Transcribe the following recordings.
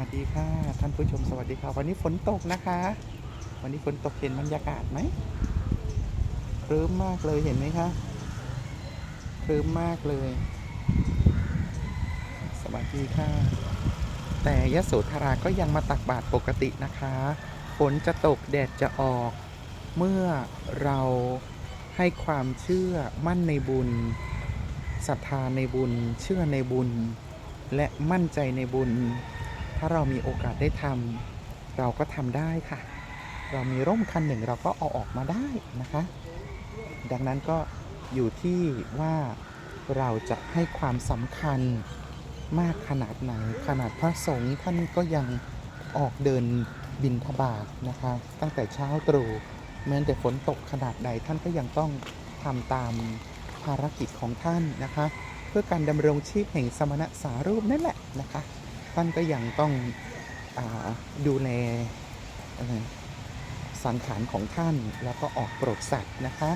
วัสดีค่ะ ท่านผู้ชมสวัสดีค่ะ วันนี้ฝนตกนะคะ วันนี้ฝนตกเห็นบรรยากาศไหมครึ้มมากเลยเห็นไหมคะครึ้มมากเลย สวัสดีค่ะ แต่ยโสธราก็ยังมาตักบาตรปกตินะคะ ฝนจะตกแดดจะออก เมื่อเราให้ความเชื่อมั่นในบุญศรัทธาในบุญ เชื่อในบุญ และมั่นใจในบุญ ถ้าเรามีโอกาสได้ทำเราก็ทำได้ค่ะ เรามีร่มคันหนึ่งเราก็เอาออกมาได้นะคะ ดังนั้นก็อยู่ที่ว่าเราจะให้ความสำคัญมากขนาดไหน ขนาดพระสงฆ์ท่านก็ยังออกเดินบินทบาทนะคะ ตั้งแต่เช้าตรู่แม้แต่ฝนตกขนาดใดท่านก็ยังต้องทำตามภารกิจของท่านนะคะ เพื่อการดำรงชีพแห่งสมณะสารูปนั่นแหละนะคะ ท่านก็ยังต้องอดูแลสังขารของท่านแล้วก็ออกโปรดสัตว์นะคะ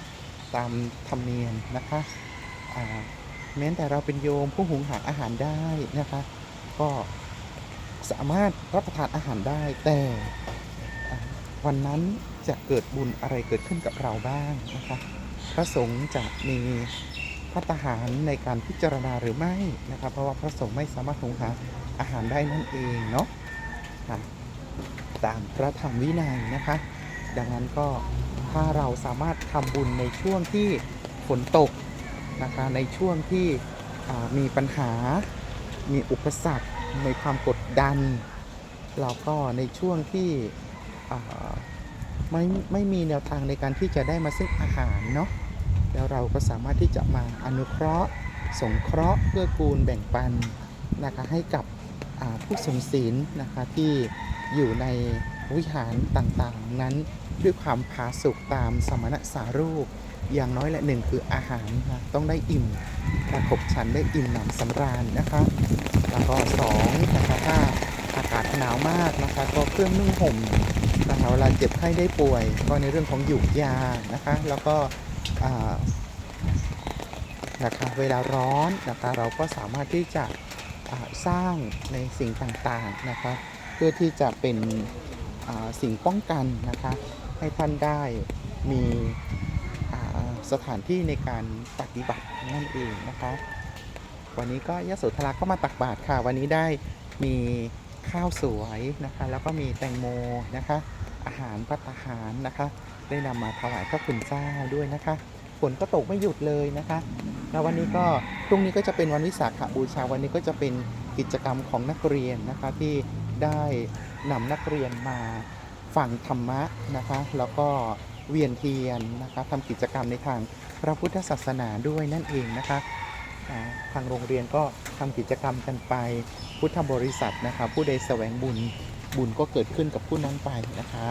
ตามธรรมเนียมนะคะแม้แต่เราเป็นโยมผู้หุงหาอาหารได้นะคะ ก็สามารถรับประทานอาหารได้ แต่วันนั้นจะเกิดบุญอะไรเกิดขึ้นกับเราบ้างนะคะ พระสงฆ์จะมี พัตหารในการพิจารณาหรือไม่นะครับ เพราะว่าพระสงฆ์ไม่สามารถหุงหาอาหารได้นั่นเองเนาะตามพระธรรมวินัยนะคะ ดังนั้นก็ถ้าเราสามารถทำบุญในช่วงที่ฝนตกนะคะในช่วงที่มีปัญหา มีอุปสรรคในความกดดันแล้วก็ในช่วงที่ไม่ไม่มีแนวทางในการที่จะได้มาซึ่งอาหารเนาะ แล้วเราก็สามารถที่จะมาอนุเคราะห์ สงเคราะห์เพื่อกูลแบ่งปันนะคะให้กับผู้ทรงศีลนะคะที่อยู่ในวิหารต่างๆ นั้นด้วยความผาสุกตามสมณะสารูป อย่างน้อยละหนึ่งคืออาหารนะต้องได้อิ่มประขบฉันได้อิ่มหนำสำราญนะคะแล้วก็สองนะคะถ้าอากาศหนาวมากนะคะ ก็เครื่องนุ่งห่มนะคะเวลาเจ็บไข้ได้ป่วย ก็ในเรื่องของหยุกยานะคะ แล้วก็ นะคะเวลาร้อนนะคะเราก็สามารถที่จะสร้างในสิ่งต่างๆนะคะเพื่อที่จะเป็นสิ่งป้องกันนะคะให้ท่านได้มีสถานที่ในการปฏิบัตินั่นเองนะคะวันนี้ก็ยโสธราก็มาตักบาตรค่ะ วันนี้ได้มีข้าวสวยนะคะ แล้วก็มีแตงโมนะคะ อาหารพัตหารนะคะ ได้นำมาถวายพระคุณเจ้าด้วยนะคะ ฝนก็ตกไม่หยุดเลยนะคะแล้ววันนี้ก็พรุ่งนี้ก็จะเป็นวันวิสาขบูชาวันนี้ก็จะเป็นกิจกรรมของนักเรียนนะคะที่ได้นำนักเรียนมาฟังธรรมะนะคะ แล้วก็เวียนเทียนนะคะทำกิจกรรมในทางพระพุทธศาสนาด้วยนั่นเองนะคะทางโรงเรียนก็ทำกิจกรรมกันไปพุทธบริษัทนะคะ ผู้ใดแสวงบุญบุญก็เกิดขึ้นกับผู้นั้นไปนะคะ